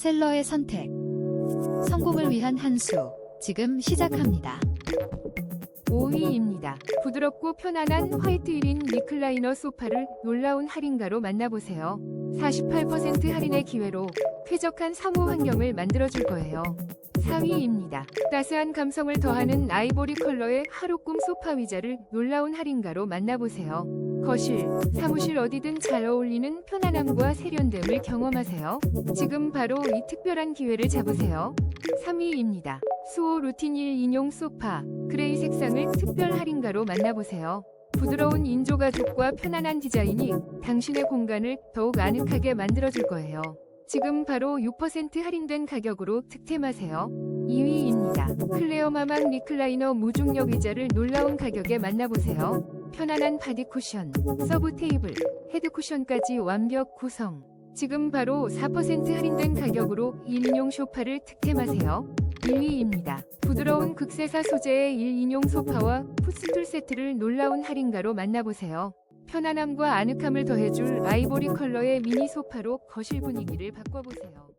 셀러의 선택. 성공을 위한 한 수. 지금 시작합니다. 5위입니다. 부드럽고 편안한 화이트 1인 리클라이너 소파를 놀라운 할인가로 만나보세요. 48% 할인의 기회로 쾌적한 사무 환경을 만들어줄 거예요. 4위입니다. 따스한 감성을 더하는 아이보리 컬러의 하루 꿈 소파 의자를 놀라운 할인가로 만나보세요. 거실, 사무실 어디든 잘 어울리는 편안함과 세련됨을 경험하세요. 지금 바로 이 특별한 기회를 잡으세요. 3위입니다. 수호 루틴 1 인용 소파, 그레이 색상을 특별 할인가로 만나보세요. 부드러운 인조 가죽과 편안한 디자인이 당신의 공간을 더욱 아늑하게 만들어줄 거예요. 지금 바로 6% 할인된 가격으로 득템하세요. 2위입니다. 클레어 마망 리클라이너 무중력 의자를 놀라운 가격에 만나보세요. 편안한 바디 쿠션, 서브 테이블, 헤드 쿠션까지 완벽 구성. 지금 바로 4% 할인된 가격으로 1인용 소파를 득템하세요. 1위입니다. 부드러운 극세사 소재의 1인용 소파와 풋스툴 세트를 놀라운 할인가로 만나보세요. 편안함과 아늑함을 더해줄 아이보리 컬러의 미니 소파로 거실 분위기를 바꿔보세요.